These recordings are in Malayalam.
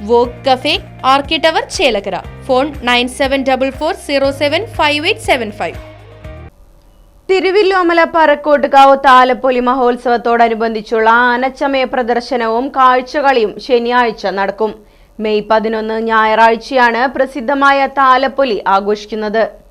Walk cafe ആർക്കി tower Chelakkara. Phone nine seven double four zero seven five eight seven five. Thiruvilwamala Parakkottukavu Thalappoli മഹോത്സവത്തോടനുബന്ധിച്ചുള്ള ആനച്ചമയ പ്രദർശനവും കാഴ്ചകളിയും ശനിയാഴ്ച നടക്കും. മെയ് പതിനൊന്ന് ഞായറാഴ്ചയാണ് പ്രസിദ്ധമായ താലപ്പൊലി ആഘോഷിക്കുന്നത്.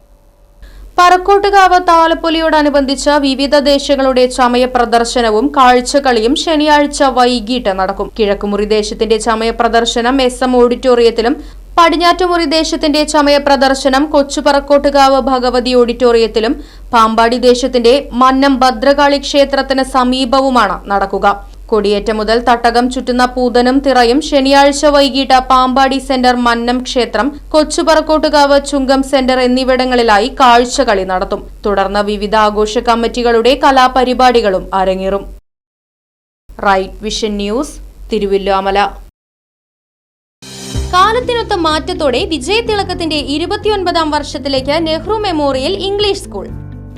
പറക്കോട്ടുകാവ് താലപ്പൊലിയോടനുബന്ധിച്ച് വിവിധ ദേശങ്ങളുടെ ചമയ പ്രദർശനവും കാഴ്ചകളിയും ശനിയാഴ്ച വൈകിട്ട് നടക്കും. കിഴക്കുമുറി ദേശത്തിന്റെ ചമയ പ്രദർശനം എസ് എം ഓഡിറ്റോറിയത്തിലും പടിഞ്ഞാറ്റുമുറി ദേശത്തിന്റെ ചമയ പ്രദർശനം കൊച്ചുപറക്കോട്ടുകാവ് ഭഗവതി ഓഡിറ്റോറിയത്തിലും പാമ്പാടി ദേശത്തിന്റെ മന്നം ഭദ്രകാളി ക്ഷേത്രത്തിന് സമീപവുമാണ് നടക്കുക. കൊടിയേറ്റം മുതൽ തട്ടകം ചുറ്റുന്ന പൂതനും തിറയും ശനിയാഴ്ച വൈകിട്ട് പാമ്പാടി സെന്റർ മന്നം ക്ഷേത്രം കൊച്ചുപറക്കോട്ടുകാവ് ചുങ്കം സെന്റർ എന്നിവിടങ്ങളിലായി കാഴ്ചകളി നടത്തും. തുടർന്ന് വിവിധ ആഘോഷ കമ്മിറ്റികളുടെ കലാപരിപാടികളും അരങ്ങേറും. റൈറ്റ് വിഷൻ ന്യൂസ് തിരുവല്ലോമല കാലത്തിനൊത്ത മാറ്റത്തോടെ വിജയതിളക്കത്തിന്റെ ഇരുപത്തിയൊൻപതാം വർഷത്തിലേക്ക് നെഹ്റു മെമ്മോറിയൽ ഇംഗ്ലീഷ് സ്കൂൾ.